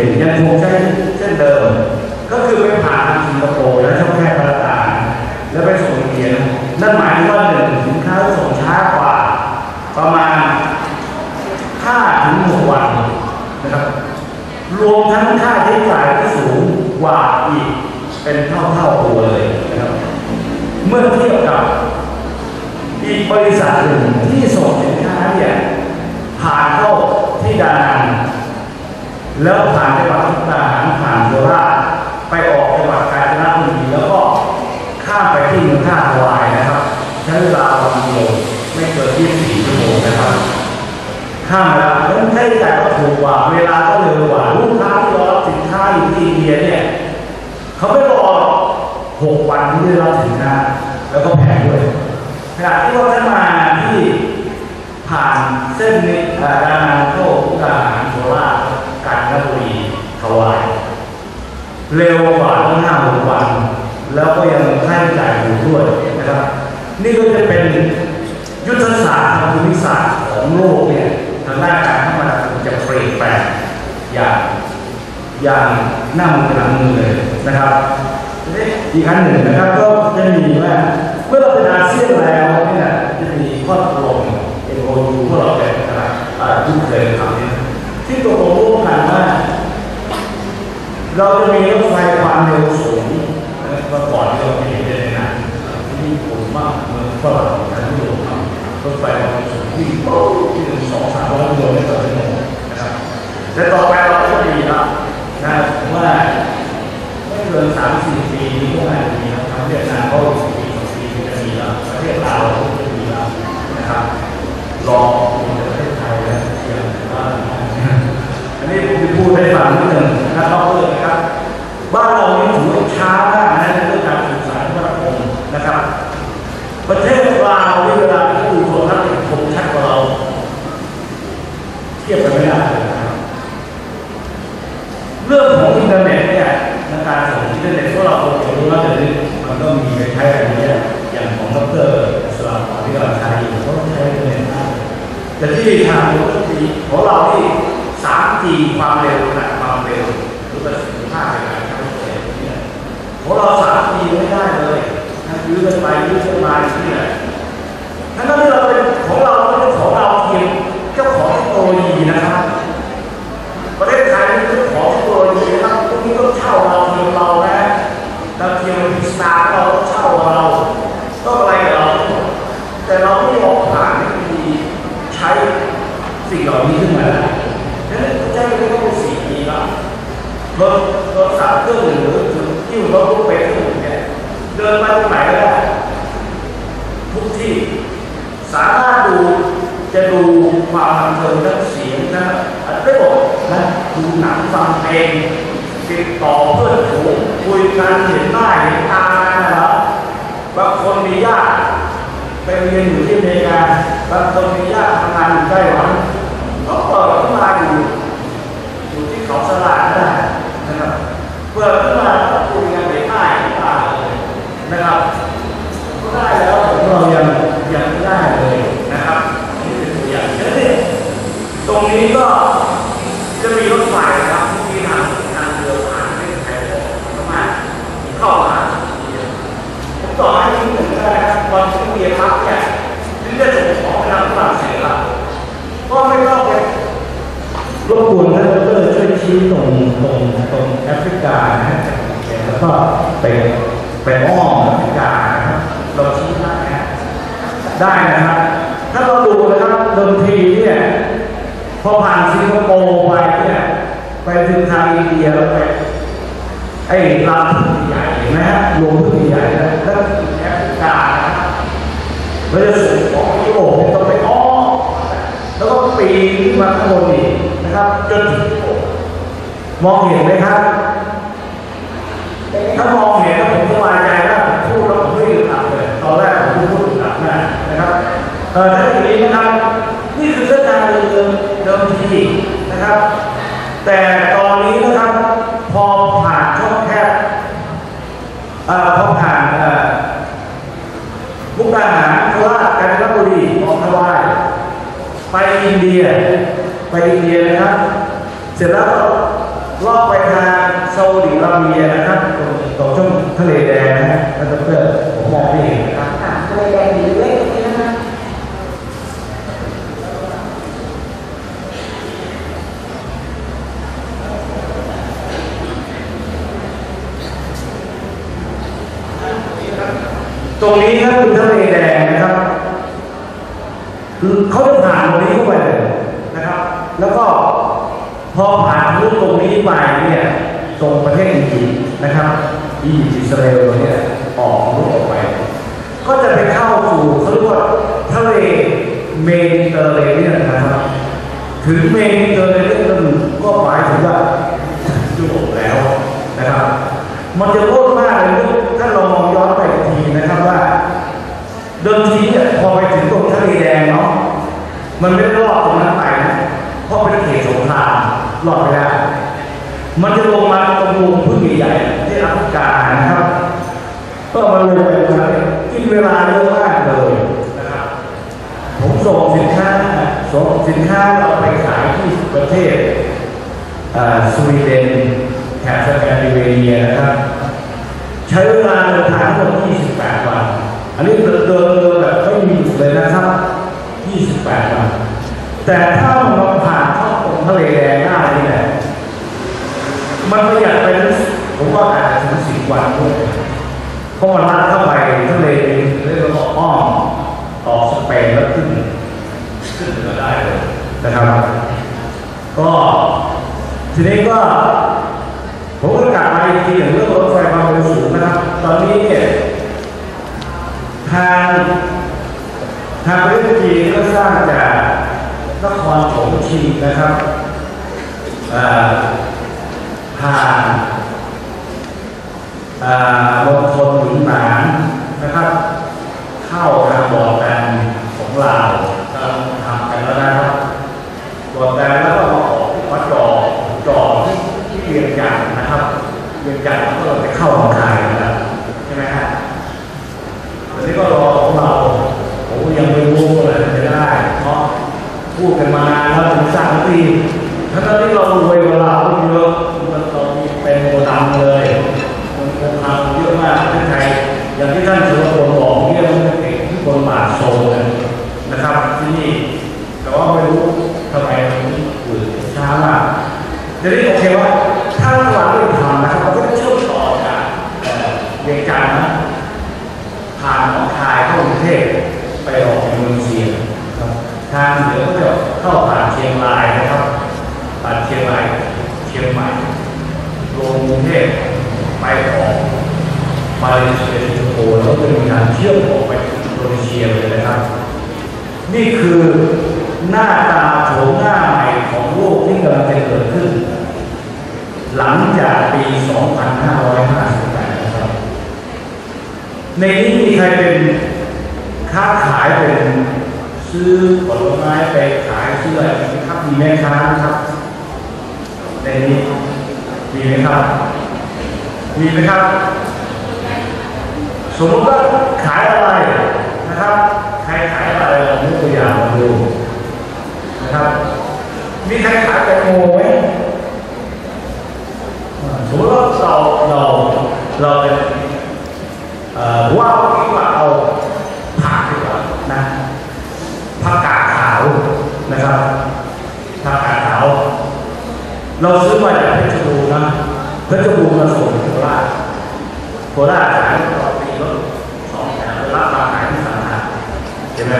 ค้าไปอินยังคงใช้เช่นเดิม ก็คือไปผ่านทางสิงคโปร์และช่องแคบพาราตาแล้วไปส่งเดียนะนั่นหมายถึงว่าหนึ่งสินค้าส่งช้ากว่า ประมาณ5ถึง6วันนะครับรวมทั้งค่าใช้จ่ายที่สูงกว่าอีก เป็นเท่าเท่าๆตัวเลยนะครับเมื่อเทียบกับอีกบริษัทหนึ่งที่ส่งสินค้าเนี่ยผ่านเข้าที่ดานัง แล้วผ่านจังหวัดมุกดาหารผ่านโคราชไปออกจังหวัดกาญจนบุรีแล้วก็ข้ามไปที่เมืองท่าฮาวายนะครับใช้เวลาวันเดียวไม่เกิน24ชั่วโมงนะครับข้ามแล้วแล้วใช้จ่ายก็ถูกกว่าเวลาก็เร็วกว่าลูกค้าที่รอรับสินค้าอยู่ที่อินเดียเนี่ยเขาไม่รอหกวันที่ได้รับสินค้าแล้วก็แพงด้วยขณะที่ว่าท่านมาที่ผ่านเส้นนี้เอ่อดานาโชคกาหารโคราช กาญจนบุรีถวาย เร็วกว่าทั้งห้าหกวัน แล้วก็ยังใช้จ่ายอยู่ด้วยนะครับ นี่ก็จะเป็นยุทธศาสตร์ทางภูมิศาสตร์ของโลกเนี่ยทางด้านการคมนาคมจะเปลี่ยนแปลงอย่างอย่างหน้ามือหลังมือเลยนะครับทีนี้อีกอันหนึ่งนะครับก็จะมีว่าเมื่อเราเป็นอาเซียนแล้วเนี่ยจะมีข้อตกลงเอ็นโอยูพวกเราเป็นนะครับอ่าทุกเคำเนี่ย ที่ตกลงร่วมกันว่าเราจะมีรถไฟความเร็วสูงเมื่อก่อนที่เราเห็นในหนังที่ญี่ปุ่าเมืองฝรั่งทางยุโรปรถไฟความเร็วสูงวิ่งโป๊ะที่หนึ่งสองสามร้อยกิโลเมตรต่อชั่วโมงนะครับแต่ต่อไปเราก็ดีแล้วนะผมว่าไม่เกินสามสี่ปีนี้ก็น่าจะมีแล้วทางเวียดนามก็อีกปีสองปีจะมีแล้วประเทศลาวก็จะมีแล้วนะครับรอประเทศไทยนะอย่างว่า อันนี้ผมจะ พูดให้ฟังนิดหนึ่งนะครับเพื่อนะครับ บ้านเรานี่ถือว่าช้ามากนะในเรื่องการสื่อสารโทรคมนะครับ ประเทศลาวนี่เวลาที่ดูโทรทัศน์เนี่ยคมชัดกว่าเรา เทียบกันไม่ได้เลยนะครับเรื่องของอินเทอร์เน็ตเนี่ยในการส่งอินเทอร์เน็ตพวกเราคงจะรู้ว่าเดี๋ยวนี้มันก็มีไปใช้กันเยอะอย่างของดรสลาพรที่กำลังใช้อยู่เขาก็ใช้อินเทอร์เน็ตมากแต่ที่ทางรถทีของเราที่ 3G ความเร็วขนาดความเร็วหรือประสิทธิภาพในการใช้รถเนี่ยของเรา 3G ไม่ได้เลยทั้งยื้อกันไปยื้อกันมาอย่างนี้แหละทั้งนั้นที่เราเป็นของเราไม่ใช่ของเราเพียงเจ้าของเทคโนโลยีนะครับประเทศไทยนี่เป็นของเทคโนโลยีนะครับพวกนี้ต้องเช่าเราเทียมเรานะดาวเทียมพิสตาเราต้องเช่าเราต้องอะไรกับเราแต่เราไม่ยอมผ่านเทคโนโลยีใช้สิ่งเหล่านี้ขึ้นมาได้ดังนั้นใช้ไปก็เป็นสี่ปีแล้ว รถรถสามเครื่องหนึ่งหรือที่รถตู้ไปที่หนึ่งเนี่ยเดินไปตรงไหนก็ได้ทุกที่สามารถดูจะดูความบันเทิงทั้งเสียงทั้งอะได้หมดนะดูหนังฟังเพลงติดต่อเพื่อนฝูงคุยกันเห็นหน้าเห็นตานะครับบางคนมีญาติไปเรียนอยู่ที่อเมริกาบางคนมีญาติทำงานอยู่ไต้หวันก็เปิดขึ้นมาอยู่อยู่ที่เขาสลาดได้นะ เปิดขึ้นมาก็คุยกันเห็นหน้เห็นตาเลยนะครับก็ได้แล้วของเรายังยังไม่ได้เลยนะครับนี่เป็นตัวอย่างแล้วนี่ตรงนี้ก็จะมีรถไฟครับที่มีทางทางเรือผ่านไม่ไทยประมาเข้ามาผมต่อให้ที่หนึ่งก็ได้ครับตอนที่เมียพักเนี่ยที่จะส่งของไปทางฝรั่งเศสละก็ไม่ต้องไปรบกวนท่านดรช่วยชี้ตรงตรงตรงแอฟริกานะฮะแล้วก็ ไปไปอ้อมแอฟริกานะครับเราชี้ได้นะได้นะครับ ถ้าเราดูนะครับเดิมทีเนี่ยพอผ่านสิงคโปร์ไปเนี่ยไปถึงทางอินเดียแล้วไปไอ้ลำพึ่งใหญ่เห็นไหมฮะรวมพึ่งใหญ่นะแล้วก็แอฟริกานะครับเราจะส่งของยุโรปเนี่ยต้องไปอ้อมแล้วก็ปีนขึ้นมาข้างบนอีกนะครับจนถึงมองเห็นไหมครับ ถ้ามองเห็นแล้วผมสบายใจว่า เออถ้าอย่างนี้นะครับ นี่คือเส้นทางเดิมเดิมทีนะครับ แต่ตอนนี้นะครับ พอผ่านช่องแคบเอ่อพอผ่านเอ่อมุกดาหารโคราชกาญจนบุรีออกทวายไปอินเดีย ไปอินเดียนะครับ เสร็จแล้วก็ลอดไปทางซาอุดิอาระเบียนะครับตรงตรงช่องทะเลแดงนะครับแล้วก็เพื่อนผมมองไม่เห็นนะครับ ค่ะทะเลแดงอยู่เล็กๆนี่นะคะ ตรงนี้ครับคือทะเลแดงนะครับคือเขาจะผ่านตรงนี้เข้าไปเลยนะครับ แล้วก็พอผ่านรูปตรงนี้ไปเนี่ยตรงประเทศอียิปต์นะครับอียิปต์อิสราเอลตรงเนี้ยออกรูปออกไป ก็จะไปเข้าสู่เขาเรียกว่าทะเลเมดิเตอร์เรเนียนนะครับ ถึงเมดิเตอร์เรเนียนก็หมายถึงว่ายุโรปแล้วนะครับ มันจะโลดมากเลยถ้าเรามองย้อนไป ว่าเดิมทีเนี่ยพอไปถึงตรงทะเลแดงเนาะมันไม่ได้รอดตรงนั้นไปนะเพราะเป็นเขตสงครามรอดไม่ได้มันจะลงมาตรงวงพึ่งใหญ่ที่แอฟริกานะครับก็มาลงไปตรงนั้นกินเวลาเยอะมากเลยนะครับผมส่งสินค้าส่งสินค้าเราไปขายที่ประเทศอ่อสวีเดนแถบสแกนดิเวเนียนะครับ ใช้เวลาเดินทางทั้งหมด28 วัน อันนี้เดินเดินแบบไม่มีหยุดเลยนะครับ 28 วัน แต่ถ้ามันมาผ่านเข้าตรงทะเลแดงได้นี่แหละมันประหยัดไปถึงผมว่าอาจจะถึง10วันด้วยเพราะมันลัดเข้าไปทะเลเรียกว่าอ้อมออสเปนแล้วขึ้นขึ้นเหนือได้เลยนะครับ ก็ทีนี้ก็ ผมก็กลับมาอีกทีอย่างเรื่องรถไฟความเร็วสูงนะครับ ตอนนี้เนี่ยทางทางประเทศจีนก็สร้างจากนครถงชิง นะครับผ่านเอ่อมณฑลหนุนหนานนะครับ เข้าทางบ่อแดนของลาวทำกันแล้วนะครับบ่อแดนแล้วก็มาออกวัดจอจอที่ที่เวียงจันนะครับเวียงจันทร์แล้วก็เราไปเข้าหนองคายนะครับใช่ไหมฮะตอนนี้ก็รอของเราผมยังไม่รู้ว่าอะไรจะได้ เพราะพูดกันมา นานแล้วถึงสามปีทั้งที่เรารวยกว่าเราเยอะมันเรามีเป็นโกดังเลยมันโกดังเยอะมากประเทศไทยอย่างที่ท่านสุรพลบอกเนี่ยมันเป็นเอกที่คนบาทโซนเลยนะครับที่นี่ แต่ว่าไม่รู้ทำไมมันอืดช้ามากจะได้โอเคว่าถ้าเราไม่ทำนะครับมันก็จะเชื่อมต่อจากเอ่อเวียงจันทร์นะผ่านหนองคายเข้ากรุงเทพไปออกอินโดนีเซียครับทางเหนือก็จะเข้าผ่านเชียงรายนะครับผ่านเชียงรายเชียงใหม่ลงกรุงเทพไปออกมาเลเซียสิงคโปร์แล้วก็มีการเชื่อมออกไปอินโดนีเซียเลยนะครับ นี่คือหน้าตาโฉมหน้าใหม่ของโลกที่กำลังจะเกิดขึ้น หลังจากปี 2558นะครับ ในนี้มีใครเป็นค้าขายเป็นซื้อผลไม้ไปขายซื้ออะไรครับมีแม่ค้าไหมครับ ในนี้มีไหมครับ มีไหมครับ สมมติว่าขายอะไรนะครับ ใครขายอะไรเรายกตัวอย่างมาดูนะครับ มีใครขายแตงโมไหม สมมติว่าเราเราเราเป็นเอ่อว่าคิว่าเอาผักดีกว่านะผักกาดขาวนะครับผักกาดขาว เราซื้อมาจากเพชรบูรณ์นะเพชรบูรณ์มาส่งโคราชโคราชขายต่อปีรถสองแถวรับมาขายที่สังขารใช่ไหม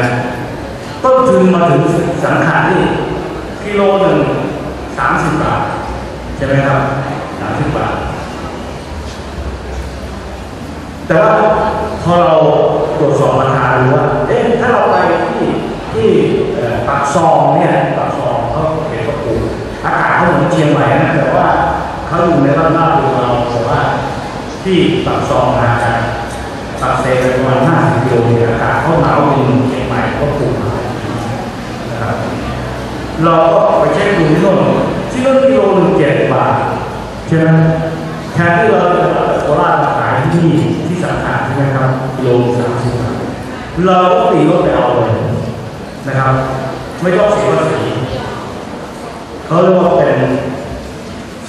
ต้นทุนมาถึงสังขารที่กิโลหนึ่งสามสิบบาทใช่ไหมครับ สามสิบบาแต่ว่าพอเราตรวจสอบราคาดูว่า เอ๊ะ ถ้าเราไปที่ที่ปากซองเนี่ยปากซองเขาเห็นเขาปลูกอากาศเขาเหมือนเชียงใหม่นะแต่ว่าเขาอยู่ในบ้านบ้านดูเราแต่ว่าที่ปากซองอาจจะปักเซประมาณ50กิโลเนี่ยอากาศเขาหนาวจริงเชียงใหม่ก็ปลูกนะครับเราก็ไปเช็คดูที่โน่นที่โน่นกิโลหนึ่งเจ็ดบ ใช่ไหมแทนที่เราจะเอาโคราชมาขายที่นี่ที่สาขาใช่ไหมครับกิโลสามสิบบาทเราก็ตีรถไปเอาเลยนะครับ ไม่ต้องเสียภาษีเขาเรียกว่าเป็น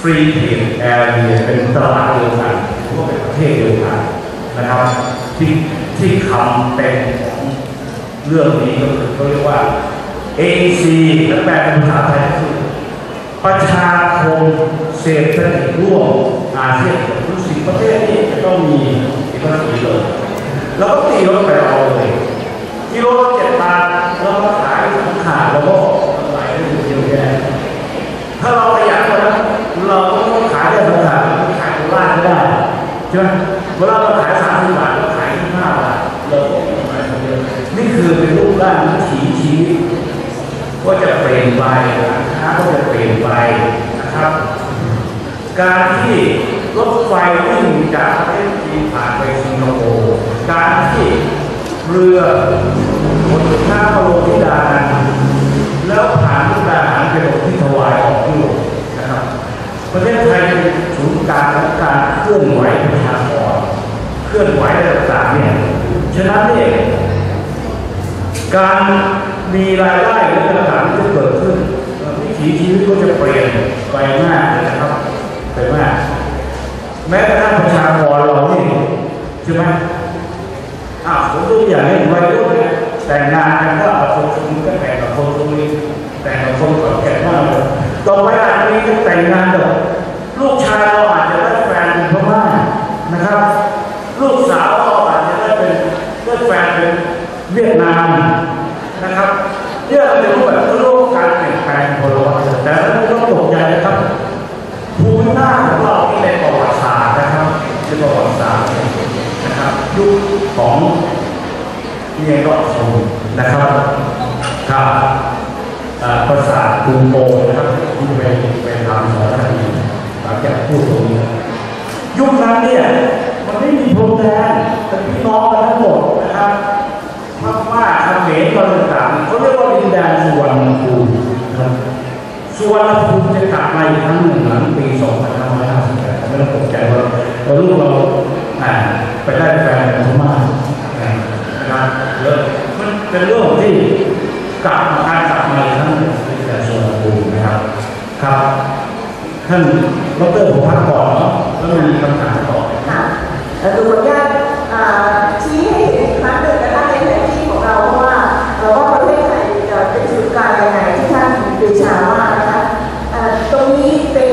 ฟรีเทรดแอเรียเป็นตลาดเดียวกันหรือว่าเป็นประเทศเดียวกันนะครับ ที่ที่คำเป็นของเรื่องนี้ก็คือเขาเรียกว่า AEC และแปลเป็นภาษาไทยก็คือประชาคม เศรษฐกิจร่วมอาเซียนทุกสิบประเทศนี้จะต้องมีเอกสีเลยแล้วก็ตีรถไปเอาเลยกิโลละเจ็ดบาทแล้วก็ขายสังขาแล้วก็กำไรได้เยอะแยะถ้าเราขยันกว่านั้นเราก็ต้องขายได้สองขาขายโคราชก็ได้ใช่ไหมเวลาเราขายสามสิบบาทเราขายที่ห้าบาทเราก็มีกำไรเท่าเดิมนี่คือเป็นรูปร่างวิถีชีวิตก็จะเปลี่ยนไปกาค้าก็จะเปลี่ยนไป การที่รถไฟวิ่งจากประเทศจีนผ่านไปสิงคโปร์การที่เรือบนน้ำพระโลธิดานันแล้วผ่านทุกดาหารไปลงที่ถวายออกยุโรปนะครับประเทศไทยเป็นศูนย์กลางของการเคลื่อนไหวประชากรเคลื่อนไหวอะไรต่างๆเนี่ยฉะนั้นเนี่ยการมีรายได้หรือต่างๆที่จะเกิดขึ้นวิถีชีวิตก็จะเปลี่ยนไปมากเลยนะครับไปมาก แม้กระทั่งประชากรเรานี่ใช่ไหมอะผมตัวอย่างให้วัยรุ่นเนี่ยแต่งงานกันก็เอาคนคนนี้ก็แต่งกับคนคนนี้แต่งกับคนก่อนแก่มากเลยต่อไปอาจจะมีก็แต่งงานกับลูกชายเราอาจจะได้แฟนเป็นพม่านะครับ ลูกสาวเราอาจจะได้เป็นได้แฟนเป็นเวียดนามนะครับเนี่ยเป็นรูปแบบโลกการเปลี่ยนแปลงพลวัตแต่ไม่ต้องตกใจนะครับ ภูมิหน้าของเราที่เป็นประวัติศาสตร์นะครับเป็นประวัติศาสตร์นะครับ ยุคของเมียก็ชมนะครับครับอ่าประสาทกรุงโปนะครับที่ไป ไปทำสารคดีหลังจากพูดตรงนี้ยุคนั้นเนี่ยมันไม่มีพรมแดนเป็นพี่น้องกันทั้งหมดนะครับพม่าเขมรอะไรต่างๆเขาเรียกว่าดินแดนสุวรรณภูมินะครับส่วนภูมิจะกลับมาอีกครั้งหนึ่งหลังปี2558ไม่ต้องตกใจว่าเราลูกเราอ่าไปได้แฟนพม่านะครับเยอะมันเป็นเรื่องที่กลับมาการกลับมาอีกครั้งหนึ่งในแต่ส่วนภูมินะครับครับ ท่านดรผมพักก่อนเนาะแล้วมีคำถามต่อค่ะเอ่อดูขออนุญาตชี้ให้เห็นอีกครั้งหนึ่งนะคะในแผนที่ของเราเพราะว่าเอ่อว่าประเทศไทยจะเป็นศูนย์กลางยังไงที่ท่านปรีชาว่านะคะตรงนี้เป็น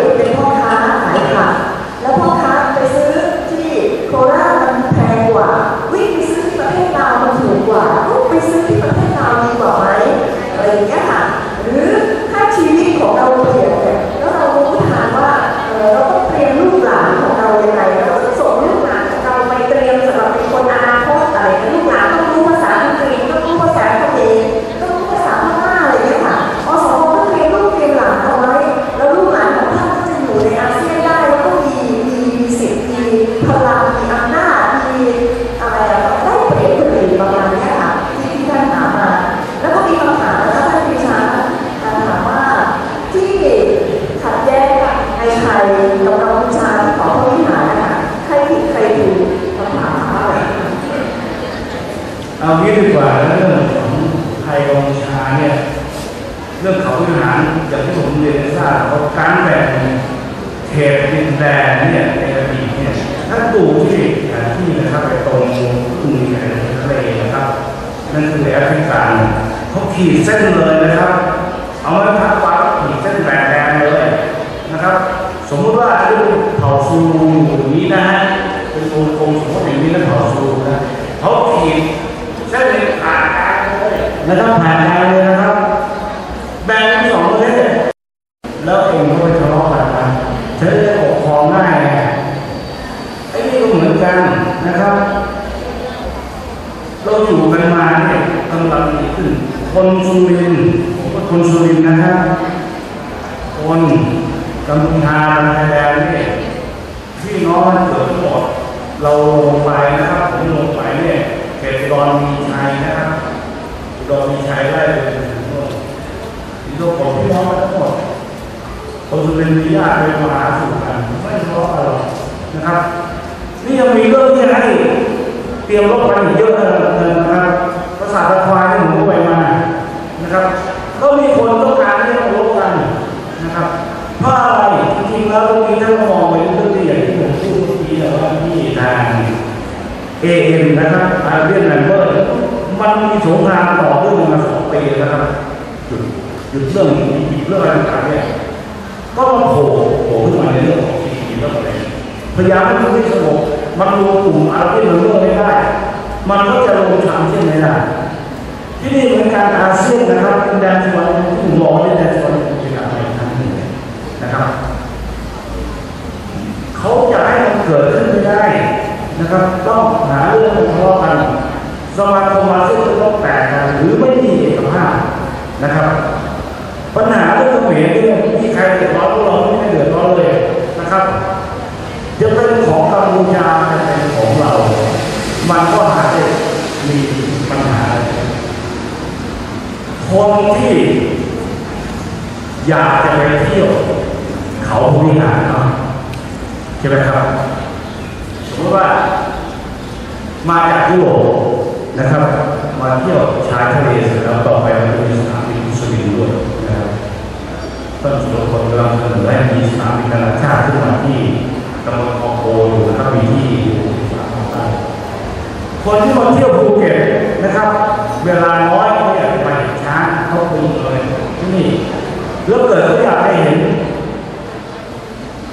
ค กำลังวิจารณ์ขอโทษที่หานะะใครผิดใครถูกคำถามเอางี้ดีกว่าเรื่องของไทยกองชาเนี่ยเรื่องเขาพิหารจากที่ผมเรียนทราบว่าการแบ่งเขตดินแดนเนี่ยในอดีตเนี่ยถ้าดูที่แผนที่นะครับไปตรงกรุงแห่งทะเลนะครับนั่นคือแอฟริกาเขาขีดเส้นเลยนะครับ เอาไว้พักปั๊ขีดเส้นแบ่ง สมมุติว่าอันนี้เป็นเผ่าซูลูอยู่อย่างนี้นะฮะเป็นวงกลมสมมติอย่างนี้นะเผ่าซูลูนะเขาขีดเส้นเลยผ่านกลางเลยนะครับผ่านกลางเลยนะครับ แบ่งเป็นสองประเทศแล้วเองก็ไปทะเลาะกันนะเธอจะปกครองได้ไงไอ้นี่ก็เหมือนกันนะครับ เราอยู่กันมาเนี่ยกำลังดีขึ้นคนสุรินทร์ผมว่าคนสุรินทร์นะครับคน กัมพูชาไทยแลนด์เนี่ยพี่น้องมันเกิดทั้งหมดเราลงไปนะครับผมลงไปเนี่ยเขตอุดอนมีชัยนะครับอุดอนมีชัยไล่ไปถึงโน่นที่ตัวของพี่น้องทั้งหมดคนสุรินทร์มีญาติไปมหาสู่กันไม่ทะเลาะกันหรอกนะครับ นี่ยังมีเรื่องที่ให้เตรียมรบกันอีกเยอะเลยนะครับภาษาตะควายที่ผมไปมานะครับก็มีคนต้องการที่จะรบกันนะครับ เพราะอะไรจริงๆแล้วตรงนี้ถ้าเรามองไปเรื่องที่อย่างที่ผมพูดเมื่อกี้นะว่าที่ทางเอ็นนะครับอาเรียนแลนเบอร์มันมีสงครามต่อเนื่องมาสองปีนะครับหยุดหยุดเรื่องอีกเรื่องอะไรต่างๆเนี่ยก็มาโผล่โผล่ขึ้นมาในเรื่องของทีเรื่องอะไรพยายามให้มันไม่สงบมันรวมกลุ่มอาเซียนมันร่วมไม่ได้ มันก็จะลงทางเช่นไม่ได้ที่นี่เหมือนการอาเซียนนะครับเป็นแดนสวรรค์ที่ผมบอกว่าเป็นแดนสวรรค์ นะครับเขาจะให้มันเกิดขึ้นไม่ได้นะครับ ต้องหาเรื่องทะเลาะกันสมาคมมาซึ่งจะต้องแตกกันหรือไม่มีเอกภาพนะครับ ปัญหาเรื่องเขมรเนี่ยที่ใครเดือดร้อนพวกเราไม่ได้เดือดร้อนเลยนะครับ จะเป็นของกัมพูชาจะเป็นของเรา มันก็อาจจะมีปัญหา คนที่อยากจะไปเที่ยว เขาวิหารเนาะใช่ไหมครับ สมมติว่า มาจาก ยุโรปนะครับมาเที่ยวชายทะเลเสร็จแล้วต่อไปมันจะมีสนามบินมุสลิมด้วยนะครับต้นสุรพลกำลังเสนอให้มีสนามบินนานาชาติขึ้นมาที่ตำบลคองโกอยู่นะครับมีที่อยู่สามของใต้คนที่มาเที่ยวภูเก็ตนะครับ เวลาน้อยเขาอยากไปช้างเขาปีนเลยที่นี่แล้วเกิดเขาอยากให้เห็น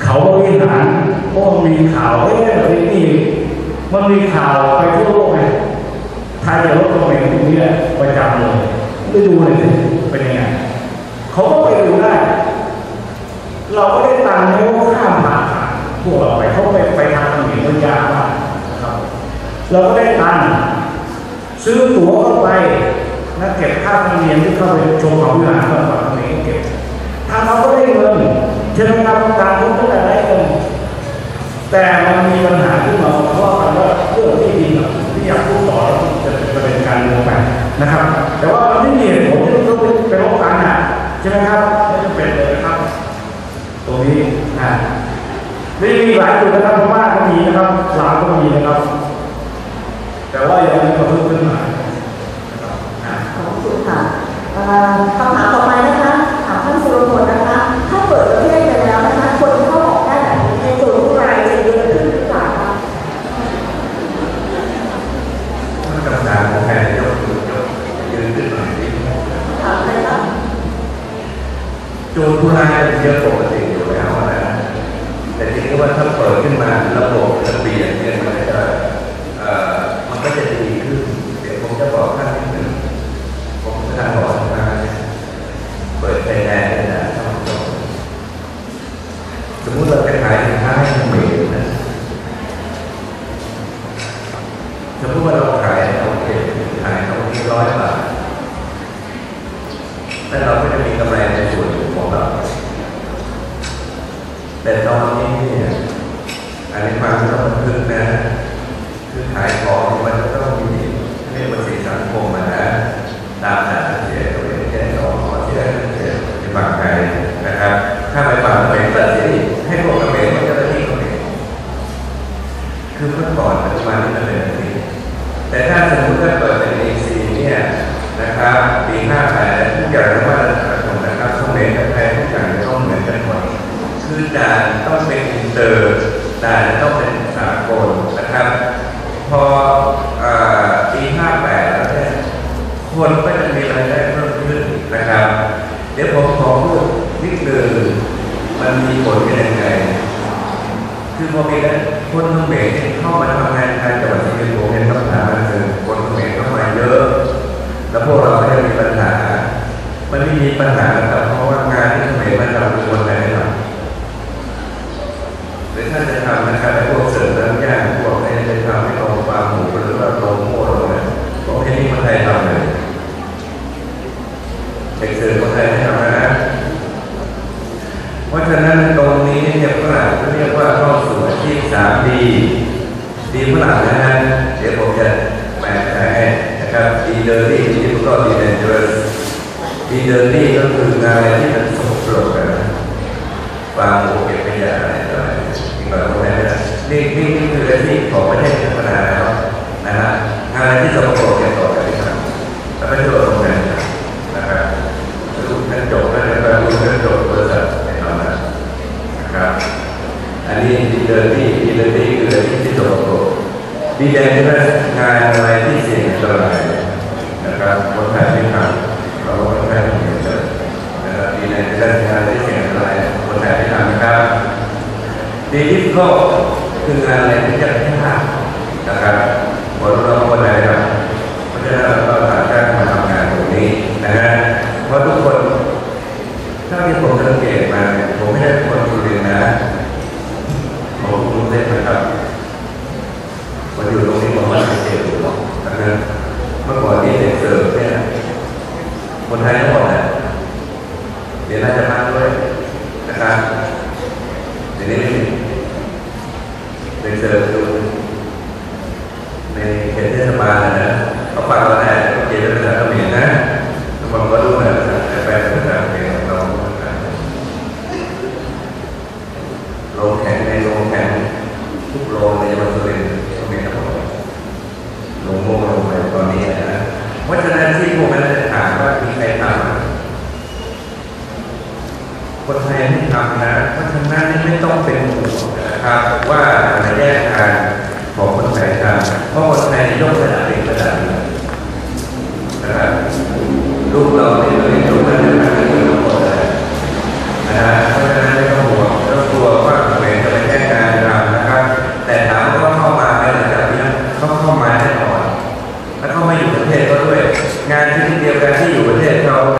เขาวิหารเพราะมีข่าวเอ้ยนี่ มันมีข่าวไปทั่วโลกไงไทยจะลดลงไปตรงนี้ประจำเลยไปดูเลยสิเป็นยังไงเขาก็ไปดูได้ เราก็ได้ตังค์ให้เขาข้ามผ่านพวกเราไปเขาไปไปทางเหนือมันยากมากนะครับ เราก็ได้ตังค์ซื้อตั๋วเข้าไปนะเก็บค่าธรรมเนียมที่เข้าไปชมเขาวิหารก่อนก่อนตรงนี้เก็บทางเราก็ได้เงินใช่ไหมครับตามคนก็ได้เงิน แต่มันมีปัญหาขึ้นมาเพราะว่ากันว่าเรื่องที่ดินอะที่อยากพูดต่อแล้วจะเป็นประเด็นการเมืองไปนะครับ แต่ว่ามันไม่มีเหตุผลที่ต้องไปรบกันอะใช่ไหมครับไม่จำเป็นเลยนะครับ ตรงนี้นะนี่มีหลายจุดนะครับพม่าก็มีนะครับลาวก็มีนะครับ แต่ว่ายังไม่กระเพิ่มขึ้นมานะครับขอบคุณค่ะคำถามต่อไปนะคะ ถามท่านสุรพลนะคะ ถ้าเปิดประเทศไปแล้วนะคะคนเข้าออกได้แบบนี้ในส่วนของรายจะเยอะขึ้นหรือเปล่าคะ ท่านกรรมการของแพทย์ยกมือยกยืนขึ้นหน่อยสิ ถามอะไรคะ โจรผู้ร้ายเยอะปกติอยู่แล้วนะแต่ทีนี้ว่าถ้าเปิดขึ้นมาระบบระเบียบเนี่ยมันก็จะมันก็จะดีขึ้นเดี๋ยวผมจะบอกท่านนิดหนึ่งผมจะบอกมาเนี่ยเปิดไฟแดงนี่ยนะท่านผู้ชมสมมุติเราไปขายสินค้าให้เมรนะ รื่องนะ คือขายของมันก็ต้องมีเรียกว่าสีสังคมมันนะตามหาเสียตัวเองแก่ต่งขอที่ได้เสียจะบังใจนะครับ ถ้าไปบางไปตัดสินให้พวกกระเบนเจ้าหน้าที่กระเบนคือเมื่อก่อนปัจจุบันนี่มันเป็นอย่างนี้แต่ถ้าสมมติถ้าเปิดเป็นเอซีเนี่ยนะครับปีห้าแปดทุกอย่างว่าประถมนะครับต้องเรียนแพทย์ทุกอย่างต้องเหมือนกันหมดคือด่านต้องเป็นอินเตอร์ด่านต้องเป็น พ่อแม่และคนทั้งเบสเข้ามาทำงานในจังหวัดสุรินทร์ผมเห็นปัญหามันคือคนทั้งเบสเข้ามาเยอะ แล้วพวกเราไม่ได้มีปัญหา มันไม่มีปัญหาแต่เพราะว่างานที่ทั้งเบสมันเราควร เนี่ยได้งานได้เสียงอะไรคนไหนที่ทำนะครับดีที่โลกคืองานอะไร